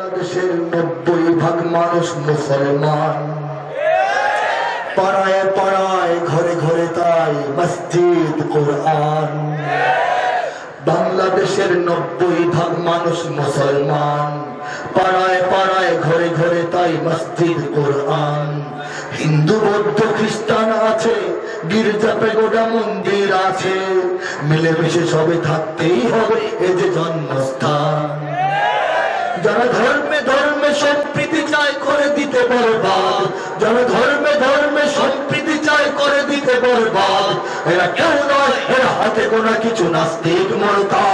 বাংলাদেশের নব্বই ভাগ মানুষ মুসলমান। পাড়ায় পাড়ায়, ঘরে ঘরে তাই মসজিদ, কোরআন। বাংলাদেশের নব্বই ভাগ মানুষ মুসলমান। পাড়ায় পাড়ায়, ঘরে ঘরে তাই মসজিদ, কোরআন। হিন্দু, বৌদ্ধ, খ্রিস্টান আছে, গির্জা, পেগোডা, মন্দির আছে। মিলেমিশে সবে থাকতেই হবে এ যে জন্মস্থান। যারা ধর্মে ধর্মে সম্প্রীতি চায় করে দিতে বরবাদ, যারা ধর্মে ধর্মে সম্প্রীতি চায় করে দিতে বরবাদ, এরা কেউ নয়, এরা হাতে গোনা কিছু নাস্তিক মরতা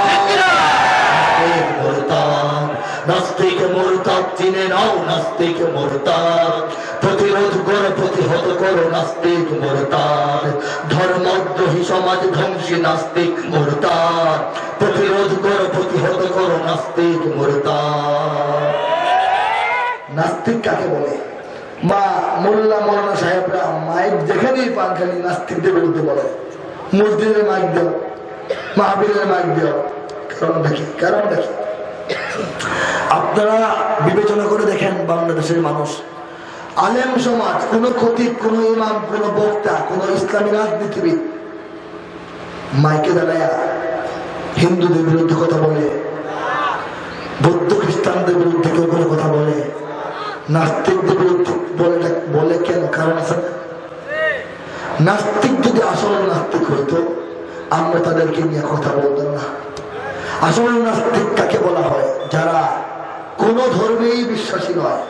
নাস্তিক চিনে নাও নাস্তিক মোরতাদ। প্রতিরোধ করো, প্রতিহত করো নাস্তিক মোরতাদ। ধর্মদ্রোহী সমাজ ধ্বংসী নাস্তিক মোরতাদ। প্রতিরোধ করো, প্রতিহত করো নাস্তিক মোরতাদ। নাস্তিক কাকে বলে? মা মোল্লা মৌলানা সাহেবরা মাইক যেখানেই পান খালি নাস্তিকদের বিরুদ্ধে বলে। মসজিদের মাইক দেও মাহবীরের মাইক দেও। কারণ দেখি কারণ দেখি আপনারা বিবেচনা করে দেখেন বাংলাদেশের মানুষ। আলেম সমাজ, কোন খতিব কোন ইমাম, কোন বক্তা, কোন ইসলামী রাজনীতিবিদ মাইকে দাঁড়ায়া হিন্দুদের বিরুদ্ধে কথা বলে, বৌদ্ধ খ্রিস্টানদের বিরুদ্ধে কেউ কোনো কথা বলে, নাস্তিকদের বিরুদ্ধে বলে বলে কেন? কারণ আছে, নাস্তিক যদি আসল নাস্তিক হইতো, আমরা তাদেরকে নিয়ে কথা বলতাম না। আসল নাস্তিক কাকে বলা হয় যারা কোন ধর্মেই বিশ্বাসী নয়।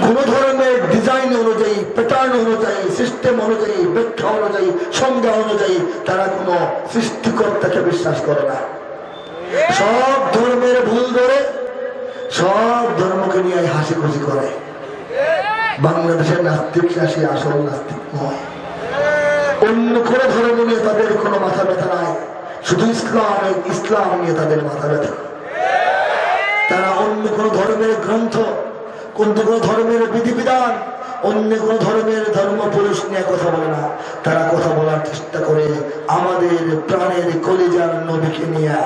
কোন ধরনের ডিজাইন অনুযায়ী প্যাটার্ন অনুযায়ী সিস্টেম অনুযায়ী, ব্যাখ্যা অনুযায়ী, সংজ্ঞা অনুযায়ী তারা কোন সৃষ্টিকর্তাকে বিশ্বাস করে না। সব ধর্মের ভুল ধরে, সব ধর্মকে নিয়ে হাসি খুশি করে। বাংলাদেশের নাস্তিক রাশি আসল নাস্তিক নয়। অন্য কোনো ধর্ম নিয়ে তাদের কোনো মাথা ব্যথা নাই। শুধু ইসলাম ইসলাম নিয়ে তাদের মাথা ব্যথা। তারা অন্য কোন ধর্মের গ্রন্থ অন্য কোন ধর্মের বিধিবিধান, অন্য কোন ধর্মের ধর্ম পুরুষ নিয়ে কথা বলে না। তারা কথা বলার চেষ্টা করে আমাদের প্রাণের কলিজার নবীকে নিয়ে।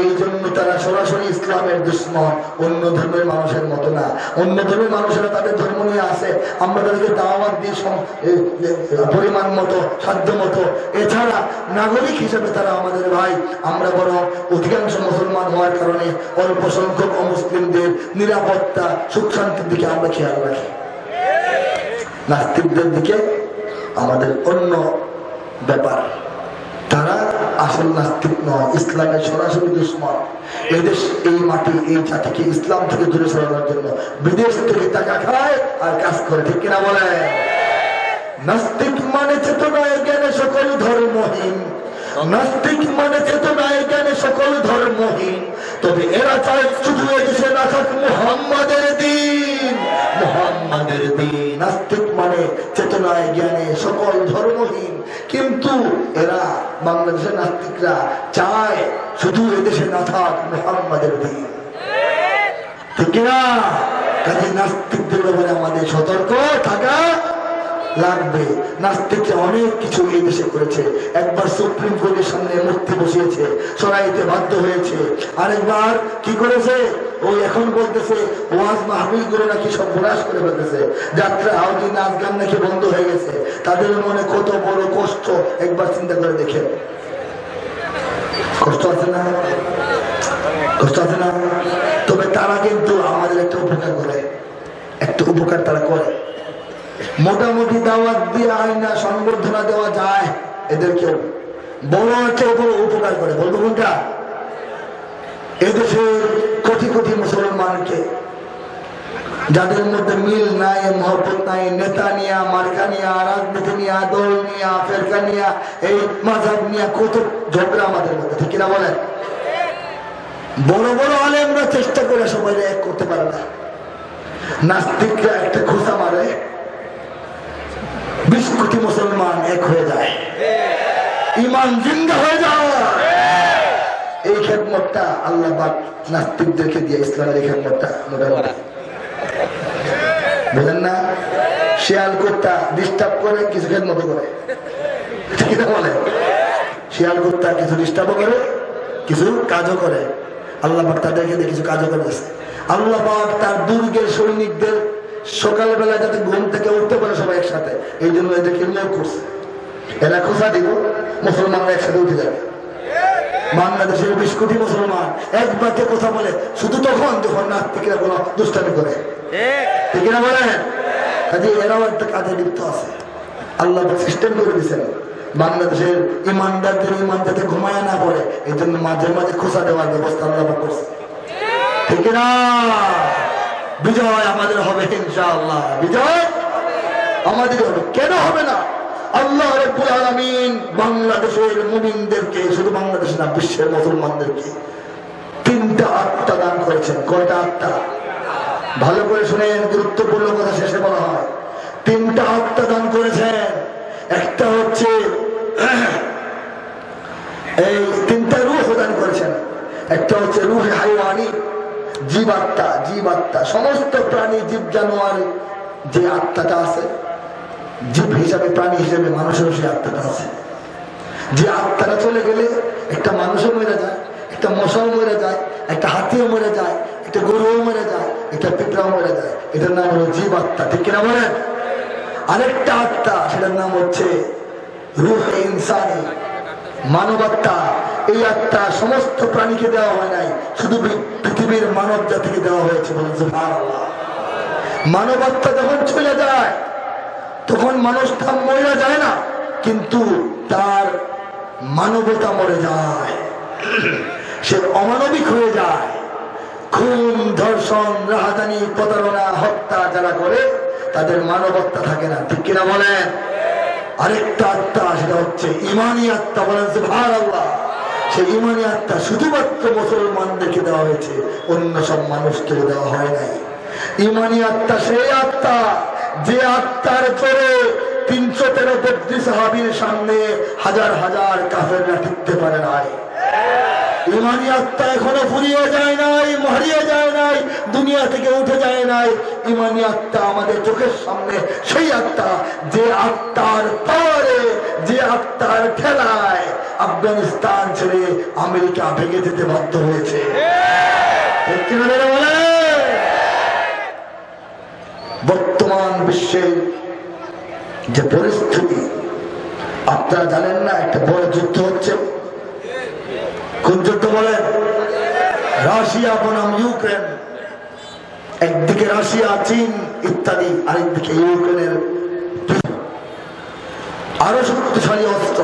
এই জন্য তারা সরাসরি ইসলামের দুশ্মন, অন্য ধর্মের মানুষের মতো না। অন্য ধর্মের মানুষেরা তাদের ধর্ম নিয়ে আসে আমরা তাদেরকে দাওয়াত দিয়ে পরিমাণ মতো, সাধ্য মতো। এছাড়া নাগরিক হিসেবে তারা আমাদের ভাই। আমরা বড় অধিকাংশ মুসলমান হওয়ার কারণে অল্প সংখ্যক অমুসলিমদের নিরাপত্তা, সুখ শান্তির দিকে আমরা খেয়াল রাখি। নাস্তিকদের দিকে আমাদের অন্য ব্যাপার। তারা আসল নাস্তিক নয় ইসলামের সরাসরি দুশ্মন। এদেশ, এই মাটি, এই জাতিকে ইসলাম থেকে দূরে সরানোর জন্য বিদেশ থেকে টাকা খায় আর কাজ করে, ঠিক কিনা বলে নাস্তিক মানে চেতনায় জ্ঞানে সকল ধর্মহীন। নাস্তিক মানে চেতনায় জ্ঞানে সকল ধর্মহীন। তবে এরা চায় শুধু এদেশে না থাক, মুহাম্মাদের দিন। মুহাম্মাদের দিন, নাস্তিক মানে চেতনায় জ্ঞানে সকল ধর্মহীন। কিন্তু এরা বাংলাদেশের নাস্তিকরা চায় শুধু এদেশে না থাক, মুহাম্মাদের দিন। ঠিক না কাজে নাস্তিকদের ব্যাপারে আমাদের সতর্ক থাকা লাগবে। নাস্তিকরা অনেক কিছু এই দেশে করেছে। একবার সুপ্রিম কোর্টের সামনে মূর্তি বসিয়েছে, সরাইতে বাধ্য হয়েছে। আরেকবার কি করেছে? ও এখন বলতেছে, ওয়াজ মাহবিল করে নাকি সব বিনাশ করে ফেলতেছে। যাত্রা আউটি নাচ গান নাকি বন্ধ হয়ে গেছে। তাদের মনে কত বড় কষ্ট। একবার চিন্তা করে দেখে কষ্ট আছে না? কষ্ট আছে না? তবে তারা কিন্তু আমাদের একটা উপকার করে। একটা উপকার তারা করে। মোটামুটি দাওয়াত দিয়ে আইনা সংবর্ধনা দেওয়া যায়, এদেরকেও। বড় একটা উপকার করে বলব কোনটা? এদেশের কোটি কোটি মুসলমানকে, যাদের মধ্যে মিল নাই, মহব্বত নাই, নেতা নিয়া, মার্কা নিয়া, রাজনীতি নিয়া, দল নিয়া, ফেরকা নিয়া, এই মাঝাব নিয়া কত ঝগড়া আমাদের মধ্যে, ঠিক কিনা বলেন? বড় বড় আলেমরা চেষ্টা করে সবাই এক করতে পারে না। নাস্তিকরা একটা খোসা কোটি মুসলমান এক হয়ে যায়। ইমান জিন্দা হয়ে যায়। এই খেদমতটা আল্লাহ পাক নাস্তিকদেরকে দিয়ে ইসলামের এই খেদমতটা মোটামুটি বুঝলেন না? শিয়াল কুত্তা ডিস্টার্ব করে, কিছু খেদমত করে। বলে? শিয়াল কুত্তা কিছু ডিস্টার্বও করে, কিছু কাজও করে। আল্লাহ তাদেরকে কিছু কাজও করেছে আল্লাহ তার দুর্গের সৈনিকদের সকালবেলা যাতে ঘুম থেকে উঠতে পারে সবাই একসাথে, এই জন্য এদেরকে নিয়োগ করছে। এরা খোঁজা দিব, মুসলমানরা একসাথে উঠে যাবে। বাংলাদেশের বিশ কোটি মুসলমান এক বাক্যে কথা বলে, শুধু তখন যখন নাস্তিকরা কোনো দুষ্টামি করে। কাজে এরাও একটা কাজে লিপ্ত আছে। আল্লাহ সিস্টেম করে দিয়েছেন। বাংলাদেশের ইমানদারদের ইমান যাতে ঘুমায় না পড়ে, এই জন্য মাঝে মাঝে খোঁচা দেওয়ার ব্যবস্থা আল্লাহ করছে। ঠিক না বিজয় আমাদের হবে ইনশাআল্লাহ। বিজয়? আমাদের হবে। কেন হবে না? আল্লাহ রব্বুল বাংলাদেশের মুমিনদেরকে, শুধু বাংলাদেশ না, বিশ্বের মুসলমানদেরকে তিনটা আত্মা দান করেছেন। কয়টা আত্মা? ভালো করে শুনেন, গুরুত্বপূর্ণ কথা শেষে বলা হয়। তিনটা আত্মা দান করেছেন। একটা হচ্ছে, এই তিনটা রূহ দান করেছেন। একটা হচ্ছে রুহে হাইওয়ানি। জীবাত্মা জীবাত্মা, সমস্ত প্রাণী, জীব জানোয়ার যে আত্মাটা আছে, জীব হিসাবে, প্রাণী হিসাবে মানুষের সেই আত্মাটা আছে। যে আত্মাটা চলে গেলে একটা মানুষও মরে যায়, একটা মশাও মরে যায়, একটা হাতিও মরে যায়, একটা গরুও মরে যায়, একটা পিঁপড়াও মরে যায়। এটার নাম হলো জীব আত্মা ঠিক কিনা বলেন? আরেকটা আত্মা, সেটার নাম হচ্ছে রুহ ইনসানি মানবাত্মা। এই আত্মা সমস্ত প্রাণীকে দেওয়া হয় নাই, শুধু পৃথিবীর মানব জাতিকে দেওয়া হয়েছে সুবহানাল্লাহ। যখন চলে যায়, তখন মানুষটা মরে যায় না, কিন্তু তার মানবতা মরে যায়। সে অমানবিক হয়ে যায়। খুন, ধর্ষণ, রাহাজানি, প্রতারণা, হত্যা যারা করে, তাদের মানবত্তা থাকে না। ঠিক কিনা বলেন? আরেকটা আত্মা, সেটা হচ্ছে ইমানি আত্মা বলেন ভার আল্লাহ সেই ইমানি আত্মা শুধুমাত্র মুসলমানদেরকে দেওয়া হয়েছে, অন্য সব মানুষকে দেওয়া হয় নাই। ইমানি আত্মা সেই আত্মা যে আত্মার চলে তিনশো তেরো বত্রিশ হাবির সামনে হাজার হাজার কাফেররা টিকতে পারে নাই। ইমানি আত্মা এখনও ফুরিয়ে যায় নাই যায় নাই, দুনিয়া থেকে উঠে যায় নাই। ইমানি আত্মা আমাদের চোখের সামনে, সেই আত্মা যে আত্মার পরে যে আত্মার আফগানিস্তান ছেড়ে আমেরিকা ভেঙে যেতে বাধ্য হয়েছে? বর্তমান বিশ্বের যে পরিস্থিতি, আপনারা জানেন না, একটা বড় যুদ্ধ হচ্ছে। কোন যুদ্ধ বলেন রাশিয়া বনাম ইউক্রেন। একদিকে রাশিয়া, চীন ইত্যাদি, আরেকদিকে ইউক্রেনের আরও শক্তিশালী অস্ত্র,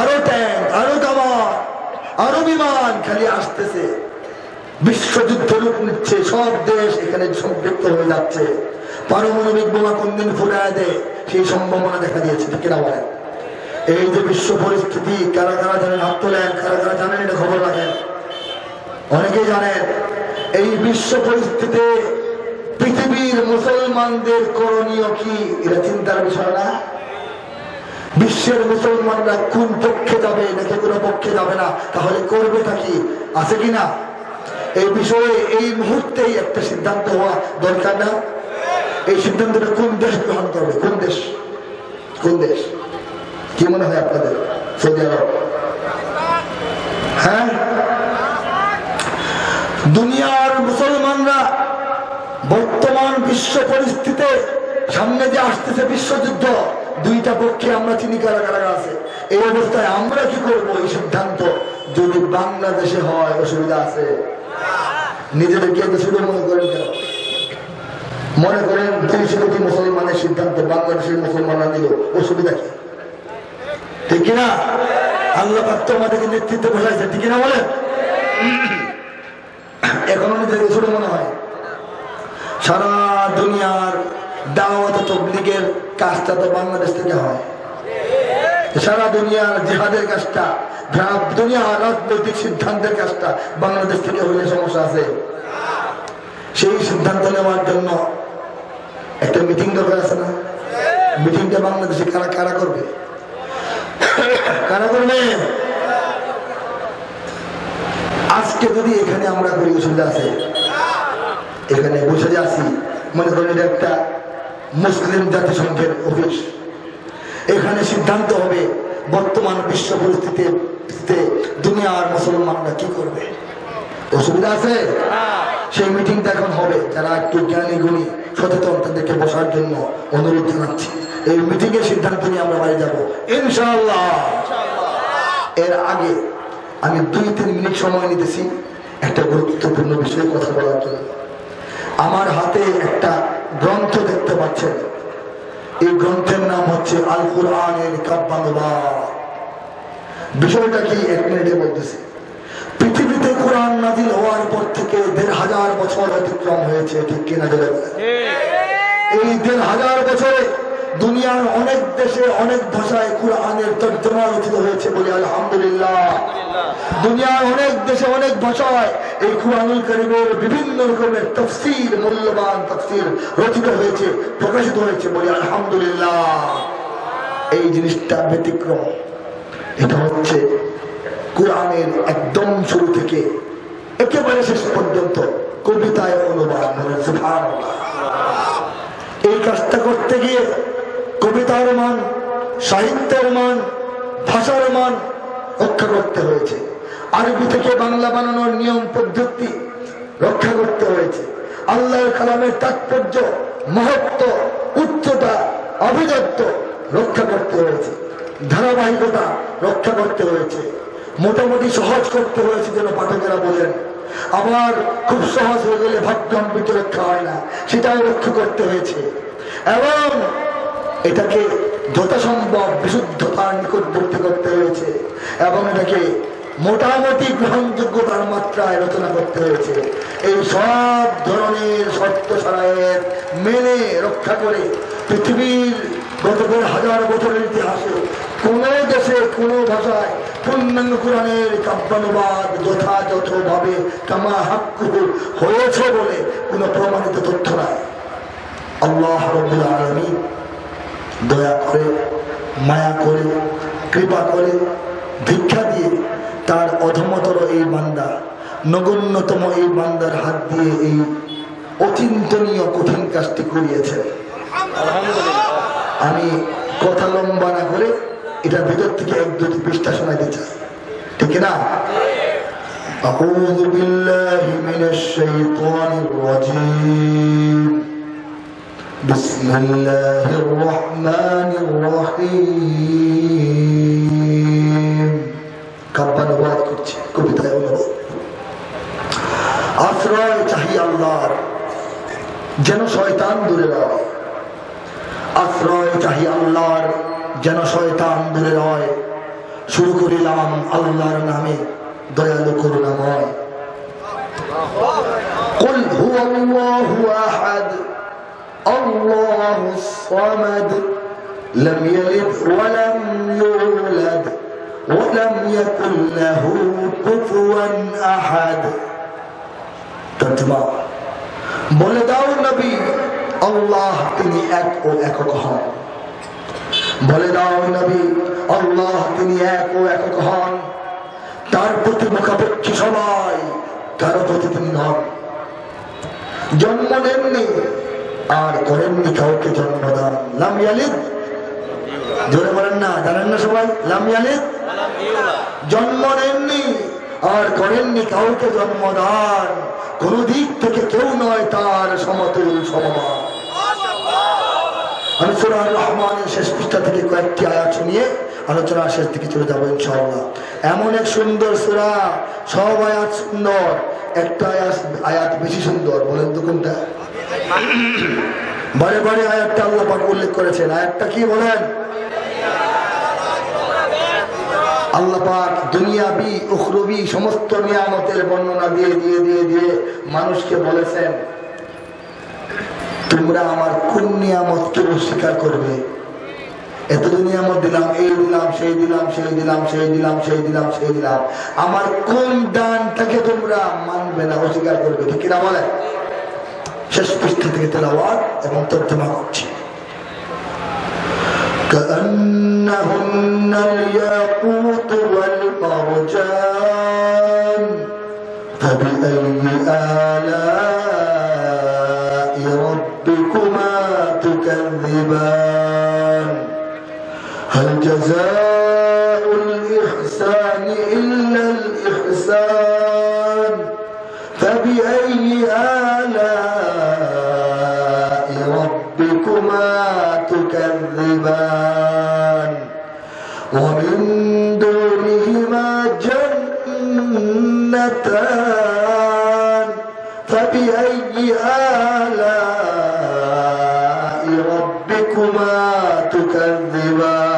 আরও ট্যাঙ্ক, আরও কামান আরও বিমান খালি আসতেছে। বিশ্বযুদ্ধ রূপ নিচ্ছে, সব দেশ এখানে সম্পৃক্ত হয়ে যাচ্ছে। পারমাণবিক বোমা কোন দিন ফুটায় দেয়, সেই সম্ভাবনা দেখা দিয়েছে, ঠিক কিনা বলেন? এই যে বিশ্ব পরিস্থিতি, কারা কারা জানেন হাত তোলেন কারা কারা জানেন এটা খবর রাখেন। অনেকেই জানেন, এই বিশ্ব পরিস্থিতিতে পৃথিবীর মুসলমানদের করণীয় কি? এটা চিন্তার বিষয় না। বিশ্বের মুসলমানরা কোন পক্ষে যাবে নাকি কোনো পক্ষে যাবে না? তাহলে করবে কি? আছে কি না? এই বিষয়ে এই মুহূর্তেই একটা সিদ্ধান্ত হওয়া দরকার না। এই সিদ্ধান্তটা কোন দেশ গ্রহণ করবে? কোন দেশ? কোন দেশ? কি মনে হয় আপনাদের? Saudi Arab. হ্যাঁ? দুনিয়ার মুসলমানরা বর্তমান বিশ্ব পরিস্থিতিতে সামনে যে আসতেছে বিশ্বযুদ্ধ, দুইটা পক্ষে আমরা চিনি কারা কারা আছে। এই অবস্থায় আমরা কি করব? এই সিদ্ধান্ত যদি বাংলাদেশে হয়, অসুবিধা আছে। নিজেদেরকে শুধু মনে করেন কেন? মনে করেন তিরিশ কোটি মুসলমানের সিদ্ধান্ত বাংলাদেশের মুসলমানরা দিল অসুবিধা কি? ঠিক কিনা? আল্লাহ পাক আমাদেরকে নেতৃত্বে বসাইছে, ঠিক কিনা বলেন? এখনও নিজেকে ছোট মনে হয়। সারা দুনিয়ার দাওয়াত তবলিগের কাজটা তো বাংলাদেশ থেকে হয়। সারা দুনিয়ার জিহাদের কাজটা দুনিয়ার রাজনৈতিক সিদ্ধান্তের কাজটা বাংলাদেশ থেকে হইলে সমস্যা আছে। সেই সিদ্ধান্ত নেওয়ার জন্য একটা মিটিং দরকার আছে না? মিটিংটা বাংলাদেশে কারা কারা করবে? কারা করবে আজকে যদি এখানে আমরা করি অসুবিধা আছে। এখানে বসে যাচ্ছি মনে করেন এটা একটা মুসলিম জাতিসংঘের অফিস। এখানে সিদ্ধান্ত হবে, বর্তমান বিশ্ব পরিস্থিতিতে দুনিয়ার মুসলমানরা কি করবে। অসুবিধা আছে? সেই মিটিংটা এখন হবে। যারা একটু জ্ঞানী গুণী, সচেতন, তাদেরকে বসার জন্য অনুরোধ জানাচ্ছি। এই মিটিং এর সিদ্ধান্ত নিয়ে আমরা বাড়ি যাব। ইনশাআল্লাহ। এর আগে আমি দুই তিন মিনিট সময় নিতেছি একটা গুরুত্বপূর্ণ বিষয়ে কথা বলার জন্য। আমার হাতে একটা গ্রন্থ দেখতে পাচ্ছেন। এই গ্রন্থের নাম হচ্ছে আল কোরআনের কাব্যানুবাদ বিষয়টা কি এক মিনিটে বলতেছি। পৃথিবীতে কোরআন নাজিল হওয়ার পর থেকে দেড় হাজার বছর অতিক্রম হয়েছে ঠিক কিনা জেলে এই দেড় হাজার বছরে দুনিয়ার অনেক দেশে অনেক ভাষায় কোরআনের তর্জমা রচিত হয়েছে বলে আলহামদুলিল্লাহ। দুনিয়ার অনেক দেশে অনেক ভাষায় এই কোরআনুল করিমের বিভিন্ন রকমের তফসির মূল্যবান তফসির রচিত হয়েছে প্রকাশিত হয়েছে বলে আলহামদুলিল্লাহ। এই জিনিসটা ব্যতিক্রম। এটা হচ্ছে কোরআনের একদম শুরু থেকে একেবারে শেষ পর্যন্ত কবিতায় অনুবাদ এই কাজটা করতে গিয়ে কবিতার মান, সাহিত্যের মান, ভাষার মান রক্ষা করতে হয়েছে। আরবি থেকে বাংলা বানানোর নিয়ম, পদ্ধতি রক্ষা করতে হয়েছে। আল্লাহর কালামের তাৎপর্য, মহত্ব, উচ্চতা অভিজাত্য রক্ষা করতে হয়েছে। ধারাবাহিকতা রক্ষা করতে হয়েছে। মোটামুটি সহজ করতে হয়েছে যেন পাঠকেরা বলেন। আবার খুব সহজ হয়ে গেলে ভাগ্যম্বিত রক্ষা হয় না, সেটাও রক্ষা করতে হয়েছে। এবং এটাকে যথাসম্ভব বিশুদ্ধতার নিকটবর্তী করতে হয়েছে এবং এটাকে মোটামুটি গ্রহণযোগ্যতার মাত্রায় রচনা করতে হয়েছে। এই সব ধরনের শর্ত সারায়ের মেনে রক্ষা করে পৃথিবীর গত হাজার বছরের ইতিহাসে কোন দেশে, কোন ভাষায় পূর্ণাঙ্গ কোরআনের কাব্যানুবাদ যথাযথভাবে কামা হাক্কুহু হয়েছে বলে কোনো প্রমাণিত তথ্য নাই। আল্লাহ রব্বুল আলামিন দয়া করে মায়া করে কৃপা করে ভিক্ষা দিয়ে তার অধমতর এই বান্দা নগণ্যতম এই বান্দার হাত দিয়ে এই অচিন্তনীয় কঠিন কাজটি করিয়েছেন আমি কথা লম্বা না করে এটা ভেতর থেকে এক দুটি পৃষ্ঠা শোনাইতে চাই ঠিক না أعوذ بالله من الشيطان الرجيم بسم الله الرحمن الرحيم কাব্যানুবাদ করছি কবিতায় অনুবাদ আশ্রয় চাহি আল্লাহর যেন শয়তান দূরে রয় আশ্রয় চাহি আল্লাহর যেন শয়তান দূরে রয় শুরু করিলাম আল্লাহর নামে দয়ালু করুণাময় قل هو الله أحد الله الصمد لم يلد ولم يولد ولم يكن له كفوا أحد তর্জমা বলে দাও নবী আল্লাহ তিনি এক ও একক হন বলে দাও নবী আল্লাহ তিনি এক ও একক হন তার প্রতি মুখাপেক্ষী সবাই কারো প্রতি তিনি নন জন্ম নেননি আর করেননি কাউকে জন্মদান না জানেন না সবাই? লাম জন্ম নেননি আর করেননি কাউকে জন্মদান কোন দিক থেকে কেউ নয় তার সমতুল সমমান কয়েকটি আয়াত শুনিয়ে আলোচনা শেষ দিকে এমন এক সুন্দর সুরা, সব আয়াত সুন্দর, একটা আয়াত বেশি সুন্দর, বলেন তো কোনটা? বারে বারে আয়াতটা আল্লাহ পাক উল্লেখ করেছেন। আয়াতটা কি বলেন? আল্লাহ পাক দুনিয়াবি, উখরবি, সমস্ত নিয়ামতের বর্ণনা দিয়ে দিয়ে দিয়ে দিয়ে মানুষকে বলেছেন, তোমরা আমার কোন নিয়ামতকে অস্বীকার করবে? এত নিয়ামত দিলাম, এই দিলাম, সেই দিলাম সেই দিলাম সেই দিলাম সেই দিলাম সেই দিলাম। আমার কোন দানটাকে তোমরা মানবে না, অস্বীকার করবে? ঠিক কিনা বলে শেষ পৃষ্ঠা থেকে তেলাওয়াত এবং তর্জমা করছি كأنهن الياقوت والمرجان فبأي آلاء ربكما تكذبان هل جزاء الإحسان إلا الإحسان فبأي آلاء تكذبان ومن دونهما جنتان فبأي آلاء ربكما تكذبان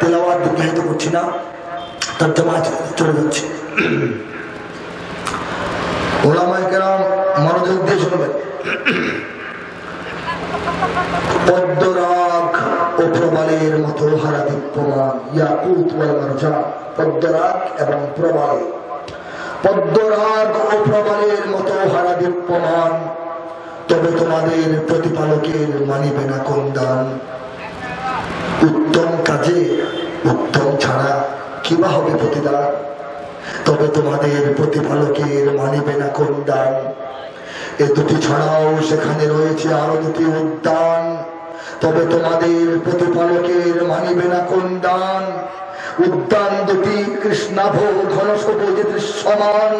তেলাওয়াত বিজ্ঞাহিত করছি না তর্জমা চলে যাচ্ছে ওলামায় কেরাম মনোযোগ দিয়ে শুনবেন পদ্মরাগ ও প্রবালের মতো হারা দীপ্যমান পদ্মরাগ এবং প্রবাল পদ্মরাগ ও প্রবালের মতো হারা দীপ্যমান তবে তোমাদের প্রতিপালকের মানিবে না কোন দান উত্তম কাজে, উত্তম ছাড়া কিবা হবে প্রতিদান? তবে তোমাদের প্রতিপালকের মানিবে না কোন দান এ দুটি ছাড়াও সেখানে রয়েছে আরও দুটি উদ্যান। তবে তোমাদের প্রতিপালকের মানিবে না কোন দান। উদ্যান দুটি কৃষ্ণাভ ঘন সবুজে দৃশ্যমান।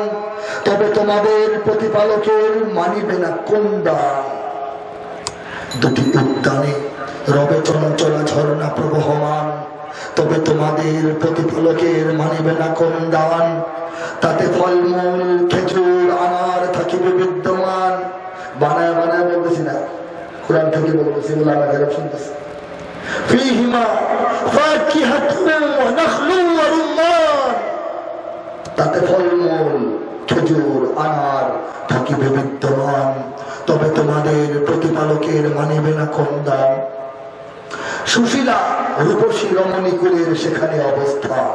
তবে তোমাদের প্রতিপালকের মানিবে না কোন দান। দুটি উদ্যানে রবে চঞ্চলা ঝর্ণা প্রবহমান। তবে তোমাদের প্রতিফলকের মানিবে না কোন দান। তাতে ফলমূল, খেজুর থেকে বলতেছি বলে আমাকে শুনতেছি। তাতে ফলমূল খেজুর, আনার থাকিবে বিদ্যমান। তবে তোমাদের প্রতিপালকের মানিবে না দান সুশীলা রূপসী রমণী কুলের সেখানে অবস্থান।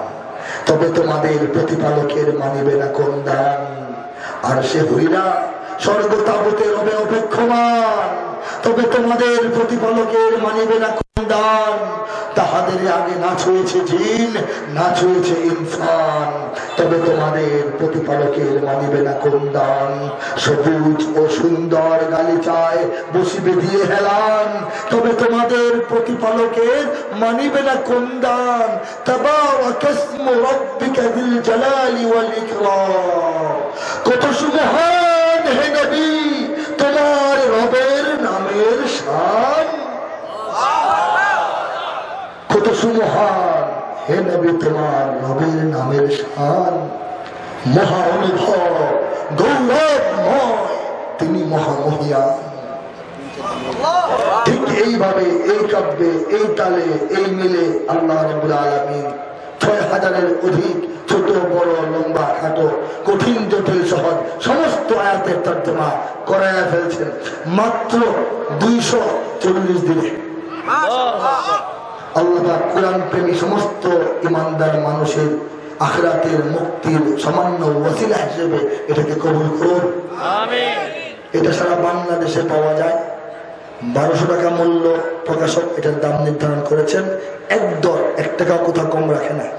তবে তোমাদের প্রতিপালকের মানিবে না কোন দান আর সে হরিরা স্বর্গ তাবতে রবে অপেক্ষমান। তবে তোমাদের প্রতিপালকের মানিবে না দান তাহাদের আগে নাচ হয়েছে জিন নাচ হয়েছে ইনসান। তবে তোমাদের প্রতিপালকের মানিবে না কোন দান সবুজ ও সুন্দর গালিচায় বসিবে দিয়ে হেলান। তবে তোমাদের প্রতিপালকের মানিবে না কোন দান কত সুমহান হে নবী, তোমার রবের নামের শান কত সুমহান, হে নবী তোমার রবের নামের শান মহা অনুভব, গৌরবময়, তিনি মহামহিয়ান ঠিক এইভাবে, এই কাব্যে, এই তালে, এই মিলে আল্লাহ রবুল আলমিন ছয় হাজারের অধিক ছোট বড় লম্বা খাটো কঠিন জটিল সহজ সমস্ত আয়াতের তর্জমা করাইয়া ফেলছেন মাত্র দুইশো চল্লিশ দিনে। আল্লাহ কোরআন প্রেমী সমস্ত ইমানদার মানুষের আখরাতের মুক্তির সামান্য ওসিলা হিসেবে এটাকে কবুল করুন। এটা সারা বাংলাদেশে পাওয়া যায়। বারোশো টাকা মূল্য প্রকাশক এটার দাম নির্ধারণ করেছেন। এক দর এক টাকা কোথাও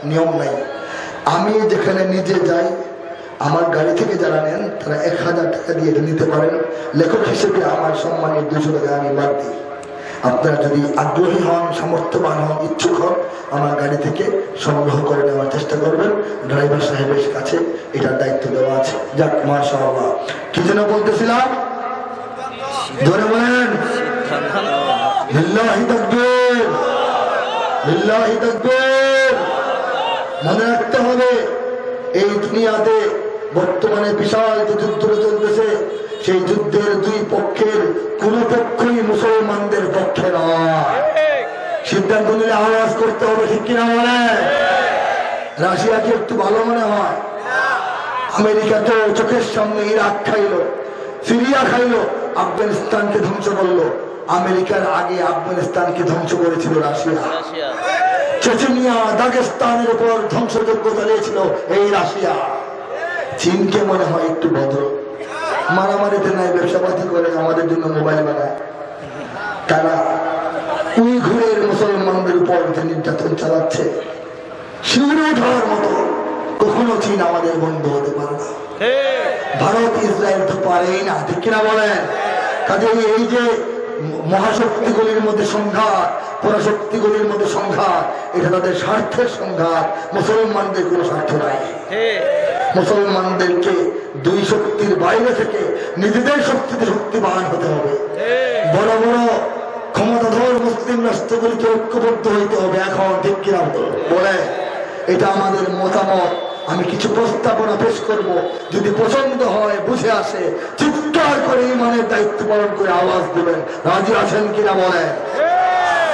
নিয়ম নাই। আমি যেখানে নিজে যাই, আমার গাড়ি থেকে যারা নেন, তারা এক হাজার টাকা দিয়ে নিতে পারেন। লেখক হিসেবে আমার সম্মানের দুশো টাকা আমি বাদ দিই। আপনারা যদি আগ্রহী হন, সামর্থ্যবান হন, ইচ্ছুক হন, আমার গাড়ি থেকে সংগ্রহ করে নেওয়ার চেষ্টা করবেন। ড্রাইভার সাহেবের কাছে এটার দায়িত্ব দেওয়া আছে। যাক আল্লাহ কি যেন বলতেছিলাম? ধরে বলেন। লিল্লাহি তাকবীর। লিল্লাহি তাকবীর। মনে রাখতে হবে, এই দুনিয়াতে বর্তমানে বিশাল যে যুদ্ধটা চলতেছে, সেই যুদ্ধের দুই পক্ষের কোন পক্ষই মুসলমানদের পক্ষে নয়। সিদ্ধান্ত নিলে আওয়াজ করতে হবে, ঠিক কিনা মনে একটু ভালো মনে হয়। আমেরিকা তো চোখের সামনে ইরাক খাইলো, সিরিয়া খাইলো, আফগানিস্তানকে ধ্বংস করল। আমেরিকার আগে আফগানিস্তানকে ধ্বংস করেছিল রাশিয়া। চেচেনিয়া দাগেস্তানের উপর ধ্বংসযজ্ঞ চালিয়েছিল এই রাশিয়া। চীনকে মনে হয় একটু ভদ্র মারামারিতে নাই ব্যবসাপাতি করে আমাদের জন্য মোবাইল বানায়। তারা উইঘুরের মুসলমানদের উপর যে নির্যাতন চালাচ্ছে শিউরে ওঠার মতো। কখনো চীন আমাদের বন্ধু হতে পারে না। ভারত ইসরায়েল তো পারেই না ঠিক কিনা বলেন? কাজে এই যে মহাশক্তিগুলির মধ্যে সংঘাত পরাশক্তিগুলির মধ্যে সংঘাত এটা তাদের স্বার্থের সংঘাত। মুসলমানদের কোনো স্বার্থ নাই। মুসলমানদেরকে দুই শক্তির বাইরে থেকে নিজেদের শক্তিতে শক্তিবান হতে হবে। বড় বড় ক্ষমতাধর মুসলিম রাষ্ট্রগুলিকে ঐক্যবদ্ধ হইতে হবে এখন ঠিক কিনা বলে এটা আমাদের মতামত। আমি কিছু প্রস্তাবনা পেশ করব। যদি পছন্দ হয়, বুঝে আসে। চিৎকার করে ইমানের দায়িত্ব পালন করে আওয়াজ দেবেন। রাজি আছেন কিনা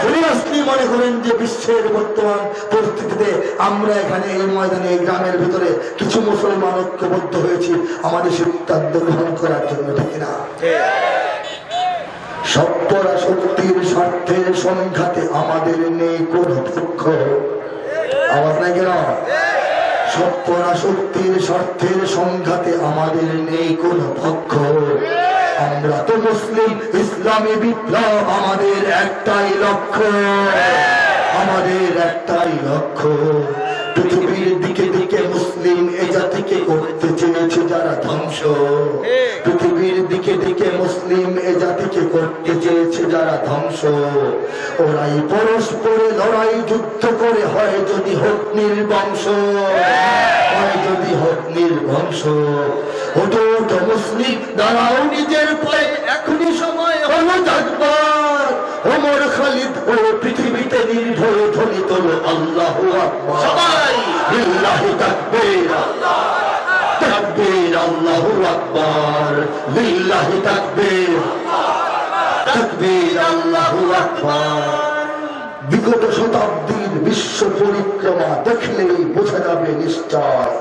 সিরিয়াসলি মনে করেন যে বিশ্বের বর্তমান পরিস্থিতিতে আমরা এখানে এই ময়দানে, এই গ্রামের ভিতরে কিছু মুসলমান ঐক্যবদ্ধ হয়েছি, আমাদের সিদ্ধান্ত গ্রহণ করার জন্য, ঠিক না সত্তরা শক্তির স্বার্থের সংঘাতে আমাদের নেই কোন পক্ষ আওয়াজ নাই কেন? সত্তরা শক্তির স্বার্থের সংঘাতে আমাদের নেই কোন পক্ষ। আমরা তো মুসলিম, ইসলামী বিপ্লব আমাদের একটাই লক্ষ্য। আমাদের একটাই লক্ষ্য। পৃথিবীর দিকে চেয়েছে ধ্বংস। ওরাই পরস্পরে লড়াই যুদ্ধ করে হয় যদি হোক নির্বংশ হয় যদি হোক নির্বংশ ওটো মুসলিম দাঁড়াও নিজের পায়ে এখনই সময় হলো জাগবার। ওমর খালিদ ও পৃথিবীতে নির্ভয়ে ধ্বনি তোলো আল্লাহ সবাই! লিল্লাহি তাকবীর। তাকবীর আল্লাহু আকবার। লিল্লাহি তাকবীর। বিগত শতাব্দীর বিশ্ব পরিক্রমা দেখলেই বোঝা যাবে নিশ্চয়।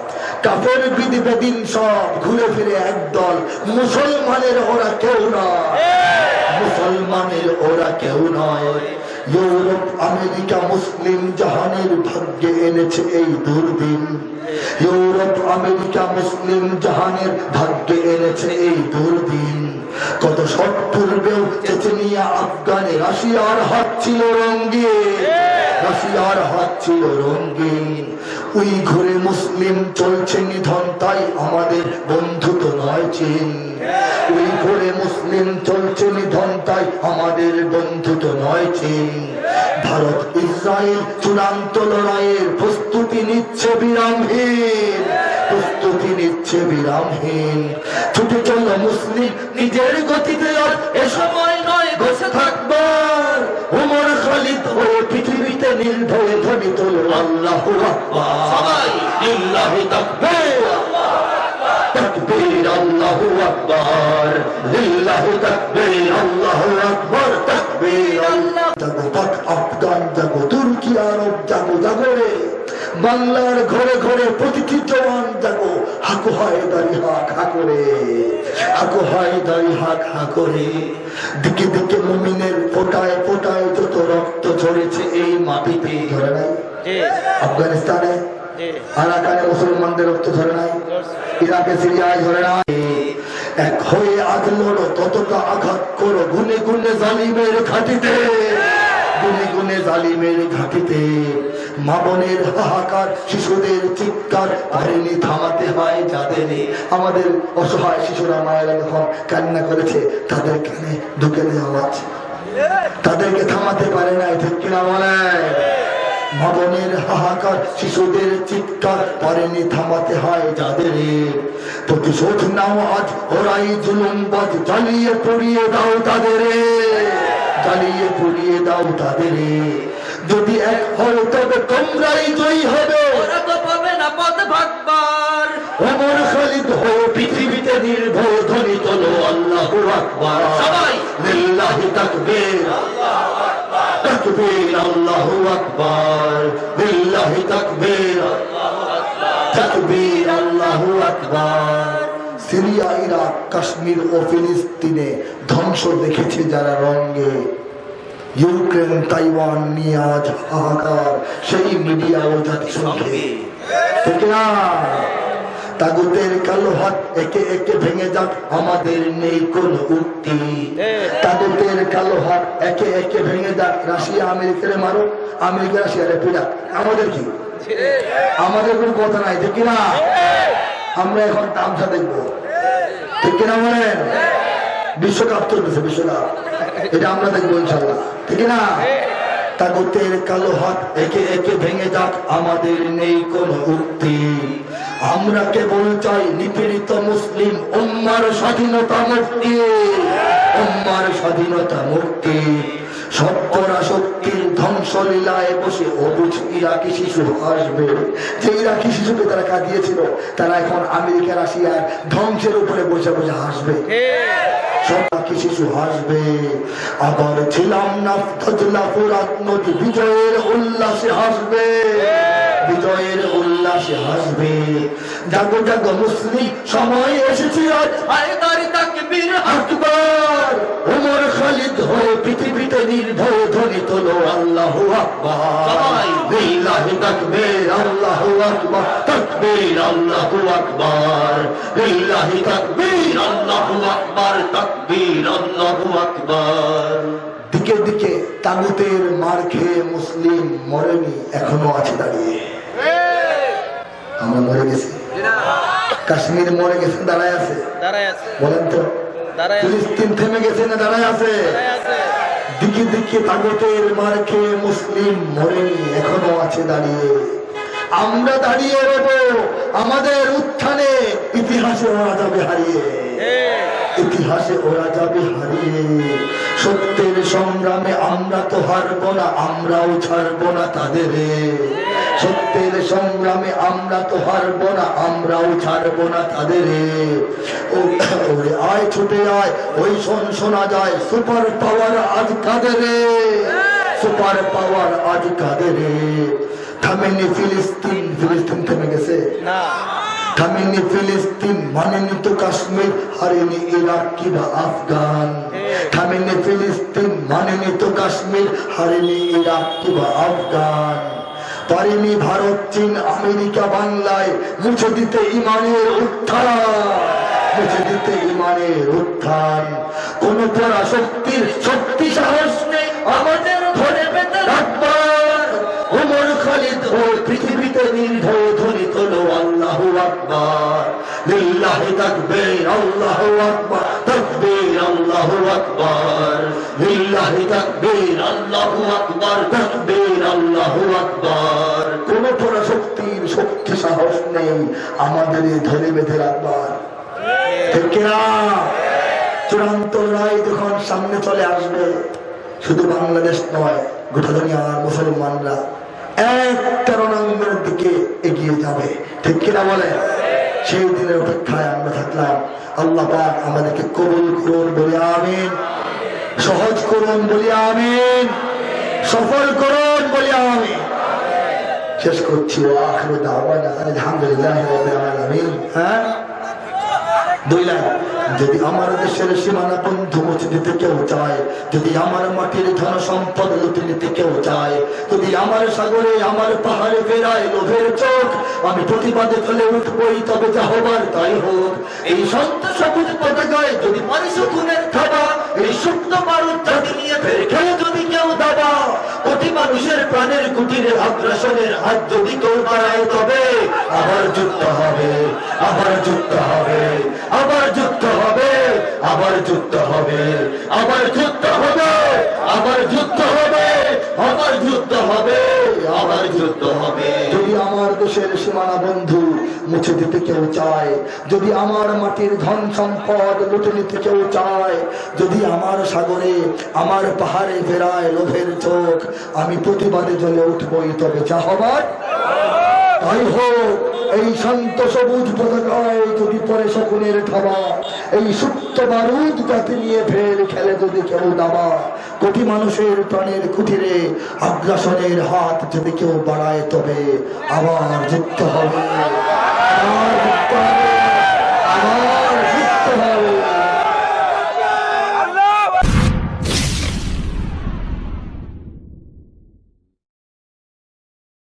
কাফের বিধি বেদিন সব ঘুরে ফিরে একদল। মুসলমানের ওরা কেউ না মুসলমানের ওরা কেউ নয়। ইউরোপ, আমেরিকা, মুসলিম জাহানের ভাগ্যে এনেছে এই দুর্দিন ইউরোপ, আমেরিকা, মুসলিম জাহানের ভাগ্যে এনেছে এই দুর্দিন কত শত পূর্বেও চেচেনিয়া, আফগানে, রাশিয়ার হাত ছিল রঙ্গে রাশিয়ার হাত ছিল রঙ্গিন ওই ঘুরে মুসলিম চলছে নিধন, তাই আমাদের বন্ধু তো নয় চীন। ওই ঘুরে মুসলিম চলছে নিধন, তাই আমাদের বন্ধু তো নয় চীন। ভারত, ইসরায়েল চূড়ান্ত লড়াইয়ের প্রস্তুতি নিচ্ছে বিরামহীন। প্রস্তুতি নিচ্ছে বিরামহীন ছুটে চল মুসলিম নিজের গতিতে আর এ সময় নয় বসে থাকবার। ওমর খালিদ হয়ে পৃথিবীতে নির্ভয়ে ধ্বনি তোল আল্লাহ সবাই! লিল্লাহি তাকবীর। তাকবীর আল্লাহু আকবার। লিল্লাহি তাকবীর আল্লাহু আকবার। তাকবীর আল্লাহ। জাগো পাক আফগান জাগো তুর্কি আরব জাগো জাগোরে বাংলার ঘরে ঘরে প্রতিটি জওয়ান হয় দাড়ি হাক হয় দাড়ি হাক দিকে দিকে মুমিনের ফোটায় ফোটায় যত রক্ত ঝরেছে এই মাটিতে ধরে নাই? আফগানিস্তানে? আরাকানে মুসলমানদের রক্ত ধরে নাই? ইরাকে সিরিয়ায় ধরে নাই? এক হয়ে আজ লড়ো ততটা আঘাত করো গুনে গুনে জালিমের ঘাটিতে গুনে জালিমের ঘাটিতে মা বোনের হাহাকার, শিশুদের চিৎকার পারেনি থামাতে হয় যাদের আমাদের অসহায় শিশুরা মায়েরা যখন কান্না করেছে, তাদের কানে ঢুকে দেওয়া আওয়াজ। তাদেরকে থামাতে পারে না ঠিক কিনা বলে? ভবনের হাহাকার, শিশুদের চিৎকার পারেনি থামাতে হয় যাদের প্রতিশোধ নাও আজ, ওরাই জুলুমবাজ, জ্বালিয়ে পুড়িয়ে দাও তাদের জ্বালিয়ে পুড়িয়ে দাও তাদের। যদি এক হয় তবে তোমরাই জয়ী হবে। ওরা তো পাবে না পথ ভাগবার। অমর খালিদ হয়ে পৃথিবীতে নির্ভয় ধ্বনি তোলো আল্লাহু আকবার। সবাই! লিল্লাহি তাকবীর। তাকবীর আল্লাহু আকবার। লিল্লাহি তাকবীর। তাকবীর আল্লাহু আকবার। সিরিয়া, ইরাক, কাশ্মীর ও ফিলিস্তিনে ধ্বংস দেখেছে যারা রঙ্গে ইউক্রেন, তাইওয়ান নিয়ে আজ হাহাকার। সেই মিডিয়া ও জাতিসংঘে। তাগুতের কালো হাত একে একে ভেঙে যাক, আমাদের নেই কোন উক্তি। তাগুতের কালো হাত একে একে ভেঙে যাক, রাশিয়া, আমেরিকারে মারো, আমেরিকা, রাশিয়ারে পিড়া আমাদের কি? আমাদের কোনো কথা নাই, ঠিক না? আমরা এখন তামসা দেখব। ঠিক কিনা বলেন? বিশ্বকাপ চলতেছে, বিশ্বকাপ। এটা আমরা দেখব ইনশাল্লাহ। ঠিক না তাগুতের কালো হাত একে একে ভেঙে যাক, আমাদের নেই কোনো উক্তি। আমরা কেবল চাই নিপীড়িত মুসলিম, উম্মার স্বাধীনতা মুক্তি। উম্মার স্বাধীনতা মুক্তি। সত্তরা শক্তির ধ্বংসলীলায় বসে অবুঝ ইরাকি শিশু আসবে। যে ইরাকি শিশুকে তারা কাঁদিয়েছিল, তারা এখন আমেরিকা, রাশিয়ার ধ্বংসের উপরে বসে বসে হাসবে। সবাইকে শিশু হাসবে। আবার ছিলাম না বিজয়ের উল্লাসে হাসবে। বিজয়ের উল্লাসে হাসবে। জাগো জাগো মুসলিম সময় এসেছে তাকবীর আকবর ওমর খালিদ হয়ে পৃথিবীতে নির্ভয় ধ্বনি তোলো আল্লাহ আকবর। সবাই। লিল্লাহি তাকবীর আল্লাহু আকবর। তাকবীর আল্লাহু আকবর। লিল্লাহি তাকবীর আল্লাহু আকবার। তাকবীর আল্লাহু আকবার। দিকে দিকে তাগুতের মার খেয়ে মুসলিম মরেনি এখনও আছে দাঁড়িয়ে। আমরা মরে গেছি। কাশ্মীর মরে গেছে দাঁড়ায় আছে। বলেন তো। ফিলিস্তিন থেমে গেছে না দাঁড়ায় আছে? দিকে দিকে তাগতের মার খেয়ে মুসলিম মরেনি এখনও আছে দাঁড়িয়ে। আমরা দাঁড়িয়ে রব আমাদের উত্থানে ইতিহাসে ওরা যাবে হারিয়ে। ইতিহাসে ওরা যাবে হারিয়ে। সত্যের সংগ্রামে আমরা তো হারবো না, আমরাও ছাড়বো না তাদের। সত্যের সংগ্রামে আমরা তো হারবো না, আমরাও ছাড়বো না তাদের। আয়, ছুটে আয়, ওই শোন, শোনা যায়, সুপার পাওয়ার আজ কাদের? সুপার পাওয়ার আজ কাদের? থামেনি ফিলিস্তিন ফিলিস্তিন থেমে গেছে। না। থামেনি ফিলিস্তিন মানেনি তো কাশ্মীর হারেনি ইরাক কিবা আফগান। থামেনি ফিলিস্তিন মানেনি তো কাশ্মীর হারেনি ইরাক কিবা আফগান। পারেনি ভারত চীন আমেরিকা বাংলায় মুছে দিতে ইমানের উত্থান। মুছে দিতে ইমানের উত্থান। কোন পরা শক্তির শক্তি সাহস নেই। আমাদের ধরে পেতে রাখবার। ওমর খালিদ ও পৃথিবীতে আল্লাহু লিল্লাহি তাকবীর, আল্লাহু তাকবীর, আল্লাহু লিল্লাহি তাকবীর, আল্লাহু তাকবীর, আল্লাহু কোন শক্তি সাহস নেই আমাদের ধরে বেঁধে রাখবার ঠিক চূড়ান্ত লড়াই যখন সামনে চলে আসবে, শুধু বাংলাদেশ নয়, গোটা দুনিয়ার মুসলমানরা এক তেরোনাঙ্গের দিকে এগিয়ে যাবে। ঠিক কিনা বলে? সেই দিনের অপেক্ষায় আমরা থাকলাম। আল্লাহ পাক আমাদেরকে কবুল করুন, বলে আমিন। সহজ করুন, বলে আমিন। সফল করুন, বলে আমিন। শেষ করছি। আলহামদুলিল্লাহ হ্যাঁ? যদি আমার দেশের সীমানা বন্ধু মুছে দিতে কেউ চায়, যদি আমার মাটির ধন সম্পদ লুটে নিতে কেউ চায়, যদি আমার সাগরে আমার পাহাড়ে ফেরায় লোভের চোখ, আমি প্রতিবাদে ফেলে উঠবই, তবে যা হবার তাই হোক। এই সন্ত সবুজ পতাকায় যদি পারিস খুনের থাবা, এই সুপ্ত বারুদ জাতি নিয়ে ফের খেলে যদি কেউ দাবা কোটি মানুষের প্রাণের কুটিরে আগ্রাসনের হাত যদি কেউ বাড়ায় তবে, আবার যুদ্ধ হবে, আবার যুদ্ধ হবে। আবার যুদ্ধ হবে আবার যুদ্ধ হবে আবার যুদ্ধ হবে আবার যুদ্ধ হবে। যদি আমার দেশের সীমানা বন্ধু মুছে দিতে কেউ চায়, যদি আমার মাটির ধন সম্পদ লুটে নিতে কেউ চায়, যদি আমার সাগরে, আমার পাহাড়ে ফেরায় লোভের চোখ, আমি প্রতিবাদে জ্বলে উঠবই তবে যা হবার। তাই হোক এই শান্ত সবুজ পতাকায় যদি পরে শকুনের থাবা এই সুপ্ত বারুদ তাকে নিয়ে ফের খেলে যদি কেউ দাবা, কোটি মানুষের প্রাণের কুটিরে আগ্রাসনের হাত যদি কেউ বাড়ায় তবে আবার জিততে হবে। আবার যুক্ত হবে।